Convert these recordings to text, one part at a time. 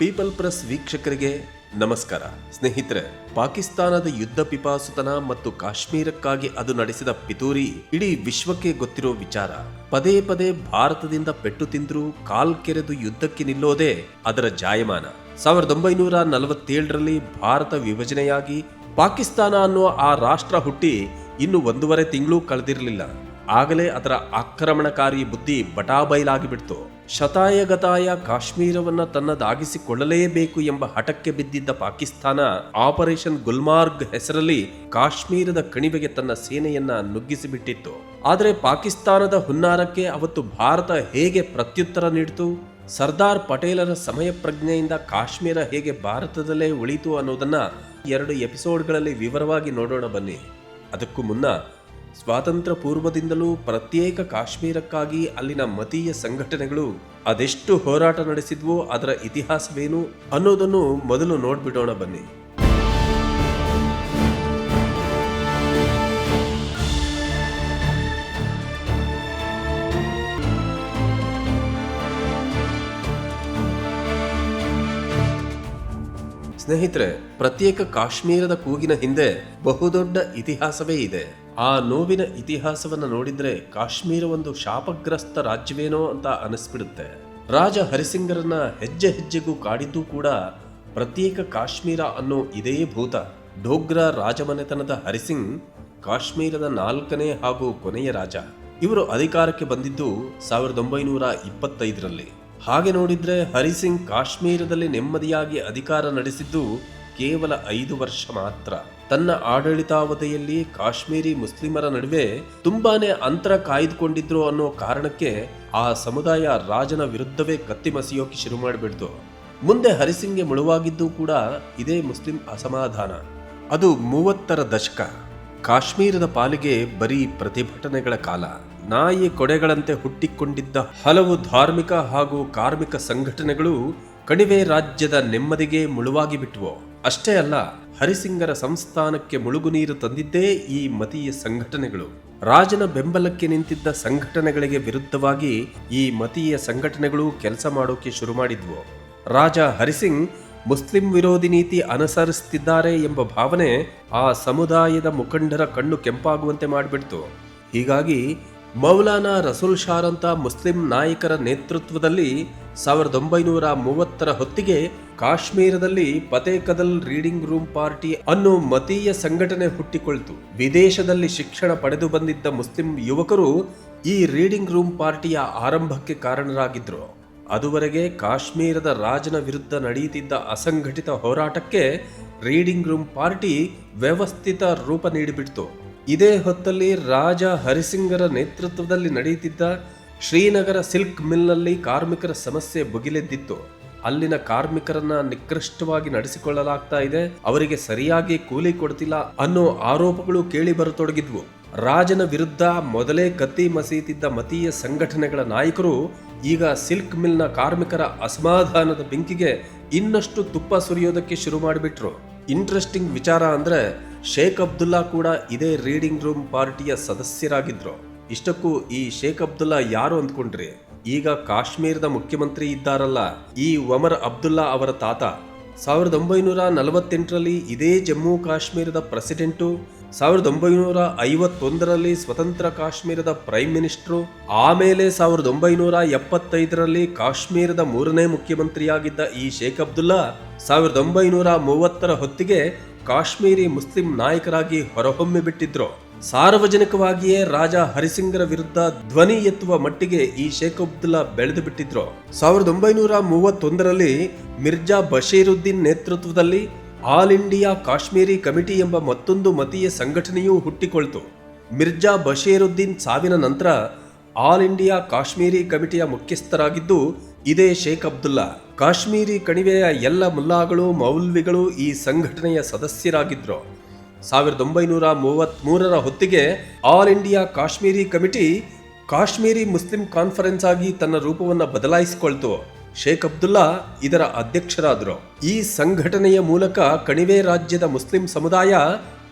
People press ವೀಕ್ಷಕರಿಗೆ ನಮಸ್ಕಾರ. ಸ್ನೇಹಿತರೆ, ಪಾಕಿಸ್ತಾನದ ಯುದ್ಧ ಪಿಪಾಸುತನ ಮತ್ತು ಕಾಶ್ಮೀರಕ್ಕಾಗಿ ಅದು ನಡೆಸಿದ ಪಿತೂರಿ ಇಡೀ ವಿಶ್ವಕ್ಕೆ ಗೊತ್ತಿರೋ ವಿಚಾರ. ಪದೇ ಪದೇ ಭಾರತದಿಂದ ಪೆಟ್ಟು ತಿಂದ್ರೂ ಕಾಲ್ ಕೆರೆದು ಯುದ್ಧಕ್ಕೆ ನಿಲ್ಲೋದೇ ಅದರ ಜಾಯಮಾನ. ಸಾವಿರದ ಒಂಬೈನೂರ ನಲವತ್ತೇಳರಲ್ಲಿ ಭಾರತ ವಿಭಜನೆಯಾಗಿ ಪಾಕಿಸ್ತಾನ ಅನ್ನುವ ಆ ರಾಷ್ಟ್ರ ಹುಟ್ಟಿ ಇನ್ನು ಒಂದೂವರೆ ತಿಂಗಳು ಕಳೆದಿರಲಿಲ್ಲ. ಆಗಲೇ ಅದರ ಆಕ್ರಮಣಕಾರಿ ಬುದ್ಧಿ ಬಟಾಬೈಲಾಗಿ ಬಿಡ್ತು ಶತಾಯಗತಾಯ ಕಾಶ್ಮೀರವನ್ನ ತನ್ನದಾಗಿಸಿಕೊಳ್ಳಲೇಬೇಕು ಎಂಬ ಹಠಕ್ಕೆ ಬಿದ್ದಿದ್ದ ಪಾಕಿಸ್ತಾನ ಆಪರೇಷನ್ ಗುಲ್ಮಾರ್ಗ್ ಹೆಸರಲ್ಲಿ ಕಾಶ್ಮೀರದ ಕಣಿವೆಗೆ ತನ್ನ ಸೇನೆಯನ್ನ ನುಗ್ಗಿಸಿಬಿಟ್ಟಿತ್ತು. ಆದರೆ ಪಾಕಿಸ್ತಾನದ ಹುನ್ನಾರಕ್ಕೆ ಅವತ್ತು ಭಾರತ ಹೇಗೆ ಪ್ರತ್ಯುತ್ತರ ನೀಡಿತು? ಸರ್ದಾರ್ ಪಟೇಲರ ಸಮಯ ಪ್ರಜ್ಞೆಯಿಂದ ಕಾಶ್ಮೀರ ಹೇಗೆ ಭಾರತದಲ್ಲೇ ಉಳಿತು ಅನ್ನೋದನ್ನ ಎರಡು ಎಪಿಸೋಡ್ಗಳಲ್ಲಿ ವಿವರವಾಗಿ ನೋಡೋಣ ಬನ್ನಿ. ಅದಕ್ಕೂ ಮುನ್ನ ಸ್ವಾತಂತ್ರ್ಯ ಪೂರ್ವದಿಂದಲೂ ಪ್ರತ್ಯೇಕ ಕಾಶ್ಮೀರಕ್ಕಾಗಿ ಅಲ್ಲಿನ ಮತೀಯ ಸಂಘಟನೆಗಳು ಅದೆಷ್ಟು ಹೋರಾಟ ನಡೆಸಿದ್ವೋ ಅದರ ಇತಿಹಾಸವೇನು ಅನ್ನೋದನ್ನು ಮೊದಲು ನೋಡ್ಬಿಡೋಣ ಬನ್ನಿ. ಸ್ನೇಹಿತರೆ, ಪ್ರತ್ಯೇಕ ಕಾಶ್ಮೀರದ ಕೂಗಿನ ಹಿಂದೆ ಬಹುದೊಡ್ಡ ಇತಿಹಾಸವೇ ಇದೆ. ಆ ನೋವಿನ ಇತಿಹಾಸವನ್ನು ನೋಡಿದ್ರೆ ಕಾಶ್ಮೀರ ಒಂದು ಶಾಪಗ್ರಸ್ತ ರಾಜ್ಯವೇನೋ ಅಂತ ಅನಿಸ್ಬಿಡುತ್ತೆ. ರಾಜ ಹರಿಸಿಂಗರನ್ನ ಹೆಜ್ಜೆ ಹೆಜ್ಜೆಗೂ ಕಾಡಿದ್ದು ಕೂಡ ಪ್ರತ್ಯೇಕ ಕಾಶ್ಮೀರ ಅನ್ನೋ ಇದೇ ಭೂತ. ಡೋಗ್ರಾ ರಾಜಮನೆತನದ ಹರಿಸಿಂಗ್ ಕಾಶ್ಮೀರದ ನಾಲ್ಕನೇ ಹಾಗೂ ಕೊನೆಯ ರಾಜ. ಇವರು ಅಧಿಕಾರಕ್ಕೆ ಬಂದಿದ್ದು ಸಾವಿರದ ಒಂಬೈನೂರ ಇಪ್ಪತ್ತೈದರಲ್ಲಿ. ಹಾಗೆ ನೋಡಿದ್ರೆ ಹರಿಸಿಂಗ್ ಕಾಶ್ಮೀರದಲ್ಲಿ ನೆಮ್ಮದಿಯಾಗಿ ಅಧಿಕಾರ ನಡೆಸಿದ್ದು ಕೇವಲ ಐದು ವರ್ಷ ಮಾತ್ರ. ತನ್ನ ಆಡಳಿತಾವಧಿಯಲ್ಲಿ ಕಾಶ್ಮೀರಿ ಮುಸ್ಲಿಮರ ನಡುವೆ ತುಂಬಾನೇ ಅಂತರ ಕಾಯ್ದುಕೊಂಡಿದ್ರು ಅನ್ನೋ ಕಾರಣಕ್ಕೆ ಆ ಸಮುದಾಯ ರಾಜನ ವಿರುದ್ಧವೇ ಕತ್ತಿ ಮಸಿಯೋಕೆ ಶುರು ಮಾಡಿಬಿಡ್ತು. ಮುಂದೆ ಹರಿಸಿಂಗ್ಗೆ ಮುಳುವಾಗಿದ್ದು ಕೂಡ ಇದೇ ಮುಸ್ಲಿಂ ಅಸಮಾಧಾನ. ಅದು ಮೂವತ್ತರ ದಶಕ. ಕಾಶ್ಮೀರದ ಪಾಲಿಗೆ ಬರೀ ಪ್ರತಿಭಟನೆಗಳ ಕಾಲ. ನಾಯಿ ಕೊಡೆಗಳಂತೆ ಹುಟ್ಟಿಕೊಂಡಿದ್ದ ಹಲವು ಧಾರ್ಮಿಕ ಹಾಗೂ ಕಾರ್ಮಿಕ ಸಂಘಟನೆಗಳು ಕಣಿವೆ ರಾಜ್ಯದ ನೆಮ್ಮದಿಗೆ ಮುಳುವಾಗಿ ಬಿಟ್ಟವು ಅಷ್ಟೇ ಅಲ್ಲ, ಹರಿಸಿಂಗರ ಸಂಸ್ಥಾನಕ್ಕೆ ಮುಳುಗು ನೀರು ತಂದಿದ್ದೇ ಈ ಮತೀಯ ಸಂಘಟನೆಗಳು. ರಾಜನ ಬೆಂಬಲಕ್ಕೆ ನಿಂತಿದ್ದ ಸಂಘಟನೆಗಳಿಗೆ ವಿರುದ್ಧವಾಗಿ ಈ ಮತೀಯ ಸಂಘಟನೆಗಳು ಕೆಲಸ ಮಾಡೋಕೆ ಶುರು ಮಾಡಿದ್ವು. ರಾಜ ಹರಿಸಿಂಗ್ ಮುಸ್ಲಿಂ ವಿರೋಧಿ ನೀತಿ ಅನುಸರಿಸುತ್ತಿದ್ದಾರೆ ಎಂಬ ಭಾವನೆ ಆ ಸಮುದಾಯದ ಮುಖಂಡರ ಕಣ್ಣು ಕೆಂಪಾಗುವಂತೆ ಮಾಡಿಬಿಡ್ತು. ಹೀಗಾಗಿ ಮೌಲಾನಾ ರಸೂಲ್ ಶಾರಂತ ಮುಸ್ಲಿಂ ನಾಯಕರ ನೇತೃತ್ವದಲ್ಲಿ ಸಾವಿರದ ಒಂಬೈನೂರ ಮೂವತ್ತರ ಹೊತ್ತಿಗೆ ಕಾಶ್ಮೀರದಲ್ಲಿ ಪತೇಕದಲ್ ರೀಡಿಂಗ್ ರೂಮ್ ಪಾರ್ಟಿ ಅನ್ನೋ ಮತೀಯ ಸಂಘಟನೆ ಹುಟ್ಟಿಕೊಳ್ತು. ವಿದೇಶದಲ್ಲಿ ಶಿಕ್ಷಣ ಪಡೆದು ಬಂದಿದ್ದ ಮುಸ್ಲಿಂ ಯುವಕರು ಈ ರೀಡಿಂಗ್ ರೂಮ್ ಪಾರ್ಟಿಯ ಆರಂಭಕ್ಕೆ ಕಾರಣರಾಗಿದ್ರು. ಅದುವರೆಗೆ ಕಾಶ್ಮೀರದ ರಾಜನ ವಿರುದ್ಧ ನಡೆಯುತ್ತಿದ್ದ ಅಸಂಘಟಿತ ಹೋರಾಟಕ್ಕೆ ರೀಡಿಂಗ್ ರೂಮ್ ಪಾರ್ಟಿ ವ್ಯವಸ್ಥಿತ ರೂಪ ನೀಡಿಬಿಡ್ತು. ಇದೇ ಹೊತ್ತಲ್ಲಿ ರಾಜ ಹರಿಸಿಂಗರ ನೇತೃತ್ವದಲ್ಲಿ ನಡೆಯುತ್ತಿದ್ದ ಶ್ರೀನಗರ ಸಿಲ್ಕ್ ಮಿಲ್ನಲ್ಲಿ ಕಾರ್ಮಿಕರ ಸಮಸ್ಯೆ ಬುಗಿಲೆದ್ದಿತ್ತು ಅಲ್ಲಿನ ಕಾರ್ಮಿಕರನ್ನ ನಿಕೃಷ್ಟವಾಗಿ ನಡೆಸಿಕೊಳ್ಳಲಾಗ್ತಾ ಇದೆ. ಅವರಿಗೆ ಸರಿಯಾಗಿ ಕೂಲಿ ಕೊಡ್ತಿಲ್ಲ ಅನ್ನೋ ಆರೋಪಗಳು ಕೇಳಿ ಬರತೊಡಗಿದ್ವು. ರಾಜನ ವಿರುದ್ಧ ಮೊದಲೇ ಕತ್ತಿ ಮಸೀತಿದ್ದ ಮತೀಯ ಸಂಘಟನೆಗಳ ನಾಯಕರು ಈಗ ಸಿಲ್ಕ್ ಮಿಲ್ನ ಕಾರ್ಮಿಕರ ಅಸಮಾಧಾನದ ಬೆಂಕಿಗೆ ಇನ್ನಷ್ಟು ತುಪ್ಪ ಸುರಿಯೋದಕ್ಕೆ ಶುರು ಮಾಡಿಬಿಟ್ರು. ಇಂಟ್ರೆಸ್ಟಿಂಗ್ ವಿಚಾರ ಅಂದ್ರೆ ಶೇಖ್ ಅಬ್ದುಲ್ಲಾ ಕೂಡ ಇದೇ ರೀಡಿಂಗ್ ರೂಮ್ ಪಾರ್ಟಿಯ ಸದಸ್ಯರಾಗಿದ್ರು. ಇಷ್ಟಕ್ಕೂ ಈ ಶೇಖ್ ಅಬ್ದುಲ್ಲಾ ಯಾರು ಅಂದ್ಕೊಂಡ್ರಿ? ಈಗ ಕಾಶ್ಮೀರದ ಮುಖ್ಯಮಂತ್ರಿ ಇದ್ದಾರಲ್ಲ, ಈ ಒಮರ್ ಅಬ್ದುಲ್ಲಾ ಅವರ ತಾತ. ಸಾವಿರದ ಒಂಬೈನೂರ ನಲವತ್ತೆಂಟರಲ್ಲಿ ಇದೇ ಜಮ್ಮು ಕಾಶ್ಮೀರದ ಪ್ರೆಸಿಡೆಂಟು, ಸಾವಿರದ ಒಂಬೈನೂರ ಐವತ್ತೊಂದರಲ್ಲಿ ಸ್ವತಂತ್ರ ಕಾಶ್ಮೀರದ ಪ್ರೈಮ್ ಮಿನಿಸ್ಟ್ರು, ಆಮೇಲೆ ಸಾವಿರದ ಒಂಬೈನೂರ ಎಪ್ಪತ್ತೈದರಲ್ಲಿ ಕಾಶ್ಮೀರದ ಮೂರನೇ ಮುಖ್ಯಮಂತ್ರಿಯಾಗಿದ್ದ ಈ ಶೇಖ್ ಅಬ್ದುಲ್ಲಾ, ಸಾವಿರದ ಒಂಬೈನೂರ ಮೂವತ್ತರ ಹೊತ್ತಿಗೆ ಕಾಶ್ಮೀರಿ ಮುಸ್ಲಿಂ ನಾಯಕರಾಗಿ ಹೊರಹೊಮ್ಮಿ ಬಿಟ್ಟಿದ್ರು? ಸಾರ್ವಜನಿಕವಾಗಿಯೇ ರಾಜ ಹರಿಸಿಂಗರ ವಿರುದ್ಧ ಧ್ವನಿ ಎತ್ತುವ ಮಟ್ಟಿಗೆ ಈ ಶೇಖ್ ಅಬ್ದುಲ್ಲಾ ಬೆಳೆದು ಬಿಟ್ಟಿದ್ರು? ಸಾವಿರದ ಒಂಬೈನೂರ ಮೂವತ್ತೊಂದರಲ್ಲಿ ಮಿರ್ಜಾ ಬಶೀರುದ್ದೀನ್ ನೇತೃತ್ವದಲ್ಲಿ ಆಲ್ ಇಂಡಿಯಾ ಕಾಶ್ಮೀರಿ ಕಮಿಟಿ ಎಂಬ ಮತ್ತೊಂದು ಮತೀಯ ಸಂಘಟನೆಯೂ ಹುಟ್ಟಿಕೊಳ್ತು. ಮಿರ್ಜಾ ಬಶೀರುದ್ದೀನ್ ಸಾವಿನ ನಂತರ ಆಲ್ ಇಂಡಿಯಾ ಕಾಶ್ಮೀರಿ ಕಮಿಟಿಯ ಮುಖ್ಯಸ್ಥರಾಗಿದ್ದು ಇದೇ ಶೇಖ್ ಅಬ್ದುಲ್ಲಾ. ಕಾಶ್ಮೀರಿ ಕಣಿವೆಯ ಎಲ್ಲ ಮುಲ್ಲಾಗಳು, ಮೌಲ್ವಿಗಳು ಈ ಸಂಘಟನೆಯ ಸದಸ್ಯರಾಗಿದ್ದರು ಸಾವಿರದ ಒಂಬೈನೂರ ಮೂವತ್ತ್ ಮೂರರ ಹೊತ್ತಿಗೆ all India Kashmiri committee Kashmiri Muslim conference ಆಗಿ ತನ್ನ ರೂಪವನ್ನು ಬದಲಾಯಿಸಿಕೊಳ್ತು. ಶೇಖ್ ಅಬ್ದುಲ್ಲಾ ಇದರ ಅಧ್ಯಕ್ಷರಾದರು. ಈ ಸಂಘಟನೆಯ ಮೂಲಕ ಕಣಿವೆ ರಾಜ್ಯದ ಮುಸ್ಲಿಂ ಸಮುದಾಯ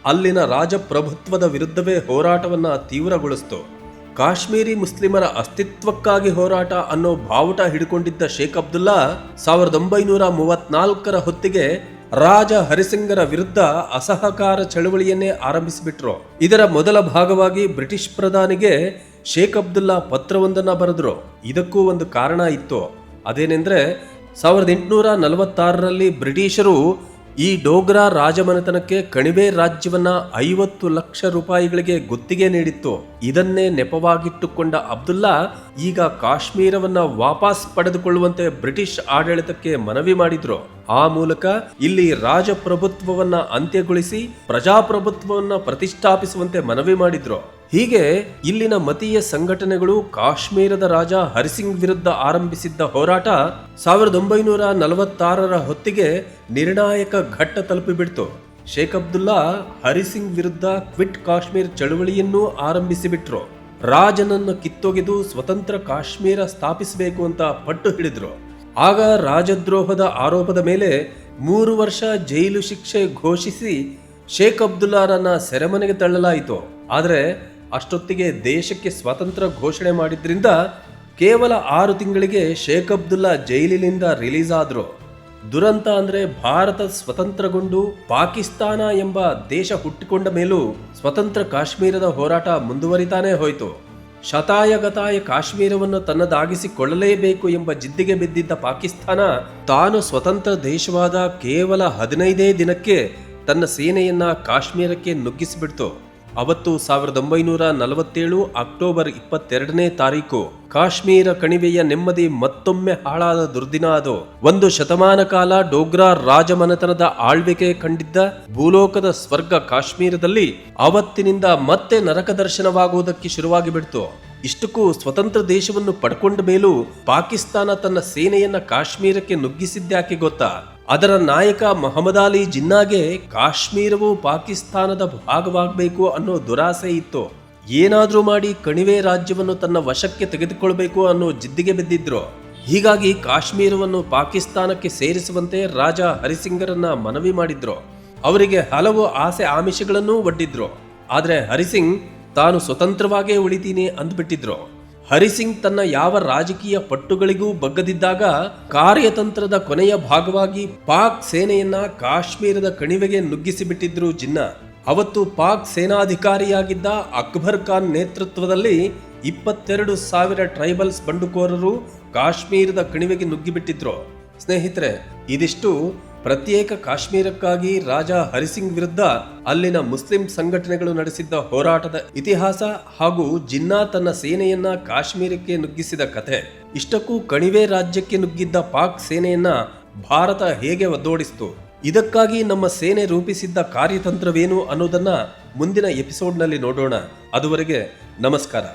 ಅಲ್ಲಿನ ರಾಜಪ್ರಭುತ್ವದ ವಿರುದ್ಧವೇ ಹೋರಾಟವನ್ನು ತೀವ್ರಗೊಳಿಸಿತು. ಕಾಶ್ಮೀರಿ ಮುಸ್ಲಿಮರ ಅಸ್ತಿತ್ವಕ್ಕಾಗಿ ಹೋರಾಟ ಅನ್ನೋ ಬಾವುಟ ಹಿಡ್ಕೊಂಡಿದ್ದ ಶೇಖ್ ಅಬ್ದುಲ್ಲಾ ಸಾವಿರದ ಒಂಬೈನೂರ ಮೂವತ್ನಾಲ್ಕರ ಹೊತ್ತಿಗೆ ರಾಜ ಹರಿಸಿಂಗರ ವಿರುದ್ಧ ಅಸಹಕಾರ ಚಳವಳಿಯನ್ನೇ ಆರಂಭಿಸಿಬಿಟ್ರು. ಇದರ ಮೊದಲ ಭಾಗವಾಗಿ ಬ್ರಿಟಿಷ್ ಪ್ರಧಾನಿಗೆ ಶೇಖ್ ಅಬ್ದುಲ್ಲಾ ಪತ್ರವೊಂದನ್ನು ಬರೆದ್ರು. ಇದಕ್ಕೂ ಒಂದು ಕಾರಣ ಇತ್ತು. ಅದೇನೆಂದ್ರೆ, ಸಾವಿರದ ಎಂಟುನೂರ ನಲವತ್ತಾರರಲ್ಲಿ ಬ್ರಿಟಿಷರು ಈ ಡೋಗ್ರಾ ರಾಜಮನೆತನಕ್ಕೆ ಕಣಿವೆ ರಾಜ್ಯವನ್ನ ಐವತ್ತು ಲಕ್ಷ ರೂಪಾಯಿಗಳಿಗೆ ಗುತ್ತಿಗೆ ನೀಡಿತ್ತು. ಇದನ್ನೇ ನೆಪವಾಗಿಟ್ಟುಕೊಂಡ ಅಬ್ದುಲ್ಲಾ ಈಗ ಕಾಶ್ಮೀರವನ್ನ ವಾಪಸ್ ಪಡೆದುಕೊಳ್ಳುವಂತೆ ಬ್ರಿಟಿಷ್ ಆಡಳಿತಕ್ಕೆ ಮನವಿ ಮಾಡಿದ್ರು. ಆ ಮೂಲಕ ಇಲ್ಲಿ ರಾಜಪ್ರಭುತ್ವವನ್ನ ಅಂತ್ಯಗೊಳಿಸಿ ಪ್ರಜಾಪ್ರಭುತ್ವವನ್ನ ಪ್ರತಿಷ್ಠಾಪಿಸುವಂತೆ ಮನವಿ ಮಾಡಿದ್ರು. ಹೀಗೆ ಇಲ್ಲಿನ ಮತೀಯ ಸಂಘಟನೆಗಳು ಕಾಶ್ಮೀರದ ರಾಜ ಹರಿಸಿಂಗ್ ವಿರುದ್ಧ ಆರಂಭಿಸಿದ್ದ ಹೋರಾಟ ಸಾವಿರದ ಒಂಬೈನೂರ ನಲವತ್ತಾರರ ಹೊತ್ತಿಗೆ ನಿರ್ಣಾಯಕ ಘಟ್ಟ ತಲುಪಿಬಿಡ್ತು. ಶೇಖ್ ಅಬ್ದುಲ್ಲಾ ಹರಿಸಿಂಗ್ ವಿರುದ್ಧ ಕ್ವಿಟ್ ಕಾಶ್ಮೀರ್ ಚಳುವಳಿಯನ್ನೂ ಆರಂಭಿಸಿಬಿಟ್ರು. ರಾಜನನ್ನು ಕಿತ್ತೊಗೆದು ಸ್ವತಂತ್ರ ಕಾಶ್ಮೀರ ಸ್ಥಾಪಿಸಬೇಕು ಅಂತ ಪಟ್ಟು ಹಿಡಿದ್ರು. ಆಗ ರಾಜದ್ರೋಹದ ಆರೋಪದ ಮೇಲೆ ಮೂರು ವರ್ಷ ಜೈಲು ಶಿಕ್ಷೆ ಘೋಷಿಸಿ ಶೇಖ್ ಅಬ್ದುಲ್ಲಾರನ್ನ ಸೆರೆಮನೆಗೆ ತಳ್ಳಲಾಯಿತು. ಆದರೆ ಅಷ್ಟೊತ್ತಿಗೆ ದೇಶಕ್ಕೆ ಸ್ವಾತಂತ್ರ್ಯ ಘೋಷಣೆ ಮಾಡಿದ್ರಿಂದ ಕೇವಲ ಆರು ತಿಂಗಳಿಗೆ ಶೇಖ್ ಅಬ್ದುಲ್ಲಾ ಜೈಲಿನಿಂದ ರಿಲೀಸ್ ಆದ್ರು. ದುರಂತ ಅಂದ್ರೆ ಭಾರತ ಸ್ವತಂತ್ರಗೊಂಡು ಪಾಕಿಸ್ತಾನ ಎಂಬ ದೇಶ ಹುಟ್ಟಿಕೊಂಡ ಮೇಲೂ ಸ್ವತಂತ್ರ ಕಾಶ್ಮೀರದ ಹೋರಾಟ ಮುಂದುವರಿತಾನೆ ಹೋಯಿತು. ಶತಾಯಗತಾಯ ಕಾಶ್ಮೀರವನ್ನು ತನ್ನದಾಗಿಸಿಕೊಳ್ಳಲೇಬೇಕು ಎಂಬ ಜಿದ್ದಿಗೆ ಬಿದ್ದಿದ್ದ ಪಾಕಿಸ್ತಾನ ತಾನು ಸ್ವತಂತ್ರ ದೇಶವಾದ ಕೇವಲ ಹದಿನೈದೇ ದಿನಕ್ಕೆ ತನ್ನ ಸೇನೆಯನ್ನ ಕಾಶ್ಮೀರಕ್ಕೆ ನುಗ್ಗಿಸಿಬಿಡ್ತು. ಅವತ್ತು ಸಾವಿರದ ಒಂಬೈನೂರ ನಲವತ್ತೇಳು ಅಕ್ಟೋಬರ್ ಇಪ್ಪತ್ತೆರಡನೇ ತಾರೀಕು ಕಾಶ್ಮೀರ ಕಣಿವೆಯ ನೆಮ್ಮದಿ ಮತ್ತೊಮ್ಮೆ ಹಾಳಾದ ದುರ್ದಿನ ಅದು. ಒಂದು ಶತಮಾನ ಕಾಲ ಡೋಗ್ರಾ ರಾಜಮನೆತನದ ಆಳ್ವಿಕೆ ಕಂಡಿದ್ದ ಭೂಲೋಕದ ಸ್ವರ್ಗ ಕಾಶ್ಮೀರದಲ್ಲಿ ಅವತ್ತಿನಿಂದ ಮತ್ತೆ ನರಕ ದರ್ಶನವಾಗುವುದಕ್ಕೆ ಶುರುವಾಗಿ ಬಿಡ್ತು. ಇಷ್ಟಕ್ಕೂ ಸ್ವತಂತ್ರ ದೇಶವನ್ನು ಪಡ್ಕೊಂಡ ಮೇಲೂ ಪಾಕಿಸ್ತಾನ ತನ್ನ ಸೇನೆಯನ್ನ ಕಾಶ್ಮೀರಕ್ಕೆ ನುಗ್ಗಿಸಿದ್ದ್ಯಾಕೆ ಗೊತ್ತಾ? ಅದರ ನಾಯಕ ಮೊಹಮ್ಮದ್ ಅಲಿ ಜಿನ್ನಾಗೆ ಕಾಶ್ಮೀರವು ಪಾಕಿಸ್ತಾನದ ಭಾಗವಾಗಬೇಕು ಅನ್ನೋ ದುರಾಸೆ ಇತ್ತು. ಏನಾದರೂ ಮಾಡಿ ಕಣಿವೆ ರಾಜ್ಯವನ್ನು ತನ್ನ ವಶಕ್ಕೆ ತೆಗೆದುಕೊಳ್ಬೇಕು ಅನ್ನೋ ಜಿದ್ದಿಗೆ ಬಿದ್ದಿದ್ರು. ಹೀಗಾಗಿ ಕಾಶ್ಮೀರವನ್ನು ಪಾಕಿಸ್ತಾನಕ್ಕೆ ಸೇರಿಸುವಂತೆ ರಾಜ ಹರಿಸಿಂಗರನ್ನ ಮನವಿ ಮಾಡಿದ್ರು. ಅವರಿಗೆ ಹಲವು ಆಸೆ ಆಮಿಷಗಳನ್ನೂ ಒಡ್ಡಿದ್ರು. ಆದರೆ ಹರಿಸಿಂಗ್, ತಾನು ಸ್ವತಂತ್ರವಾಗೇ ಉಳಿತೀನಿ ಅಂದ್ಬಿಟ್ಟಿದ್ರು. ಹರಿಸಿಂಗ್ ತನ್ನ ಯಾವ ರಾಜಕೀಯ ಪಟ್ಟುಗಳಿಗೂ ಬಗ್ಗದಿದ್ದಾಗ ಕಾರ್ಯತಂತ್ರದ ಕೊನೆಯ ಭಾಗವಾಗಿ ಪಾಕ್ ಸೇನೆಯನ್ನ ಕಾಶ್ಮೀರದ ಕಣಿವೆಗೆ ನುಗ್ಗಿಸಿಬಿಟ್ಟಿದ್ರು ಜಿನ್ನಾ. ಅವತ್ತು ಪಾಕ್ ಸೇನಾಧಿಕಾರಿಯಾಗಿದ್ದ ಅಕ್ಬರ್ ಖಾನ್ ನೇತೃತ್ವದಲ್ಲಿ ಇಪ್ಪತ್ತೆರಡು ಸಾವಿರ ಟ್ರೈಬಲ್ಸ್ ಬಂಡುಕೋರರು ಕಾಶ್ಮೀರದ ಕಣಿವೆಗೆ ನುಗ್ಗಿಬಿಟ್ಟಿದ್ರು. ಸ್ನೇಹಿತರೆ, ಇದಿಷ್ಟು ಪ್ರತ್ಯೇಕ ಕಾಶ್ಮೀರಕ್ಕಾಗಿ ರಾಜ ಹರಿಸಿಂಗ್ ವಿರುದ್ಧ ಅಲ್ಲಿನ ಮುಸ್ಲಿಂ ಸಂಘಟನೆಗಳು ನಡೆಸಿದ್ದ ಹೋರಾಟದ ಇತಿಹಾಸ ಹಾಗೂ ಜಿನ್ನಾ ತನ್ನ ಸೇನೆಯನ್ನ ಕಾಶ್ಮೀರಕ್ಕೆ ನುಗ್ಗಿಸಿದ ಕಥೆ. ಇಷ್ಟಕ್ಕೂ ಕಣಿವೆ ರಾಜ್ಯಕ್ಕೆ ನುಗ್ಗಿದ್ದ ಪಾಕ್ ಸೇನೆಯನ್ನ ಭಾರತ ಹೇಗೆ ಒದ್ದೋಡಿಸಿತು? ಇದಕ್ಕಾಗಿ ನಮ್ಮ ಸೇನೆ ರೂಪಿಸಿದ್ದ ಕಾರ್ಯತಂತ್ರವೇನು ಅನ್ನೋದನ್ನ ಮುಂದಿನ ಎಪಿಸೋಡ್ನಲ್ಲಿ ನೋಡೋಣ. ಅದುವರೆಗೆ ನಮಸ್ಕಾರ.